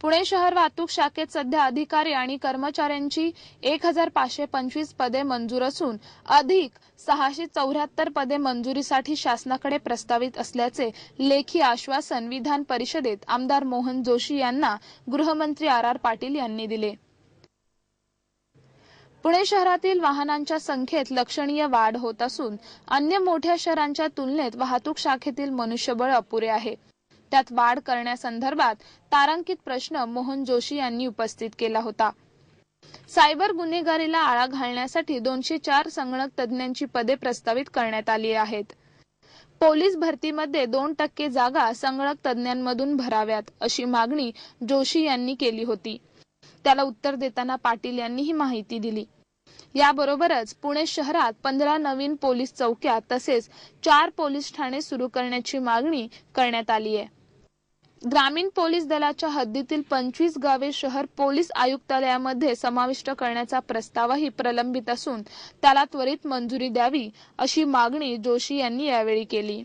पुणे शहर वाहतूक शाखेत सध्या अधिकारी आणि कर्मचाऱ्यांची एक हजार पाचशे पंचवीस पदे मंजूर असून अधिक सहाशे चौऱ्याहत्तर पदे मंजुरीसाठी शासनाकडे प्रस्तावित असल्याचे लेखी आश्वासन विधान परिषदेत आमदार मोहन जोशी यांना गृहमंत्री आर आर पाटील यांनी दिले. पुणे शहरातील वाहनांच्या संख्येत लक्षणीय वाढ होत असून अन्य मोठ्या शहरांच्या तुलनेत वाहतूक शाखेतील मनुष्यबळ अपुरे आहे. त्यात वाढ करण्यासंदर्भात तारांकित प्रश्न मोहन जोशी यांनी उपस्थित केला होता. सायबर गुन्हेगारीला आळा घालण्यासाठी दोनशे चार संगणक तज्ज्ञांची पदे प्रस्तावित करण्यात आली आहेत. पोलीस भरतीमध्ये दोन टक्के जागा संगणक तज्ज्ञांमधून भराव्यात अशी मागणी जोशी यांनी केली होती. त्याला उत्तर देताना पाटील यांनी ही माहिती दिली. याबरोबरच पुणे शहरात पंधरा नवीन पोलीस चौक्या तसेच चार पोलीस ठाणे सुरू करण्याची मागणी करण्यात आली आहे. ग्रामीण पोलीस दलाच्या हद्दीतील पंचवीस गावे शहर पोलीस आयुक्तालयामध्ये समाविष्ट करण्याचा प्रस्तावही प्रलंबित असून त्याला त्वरित मंजुरी द्यावी अशी मागणी जोशी यांनी यावेळी केली.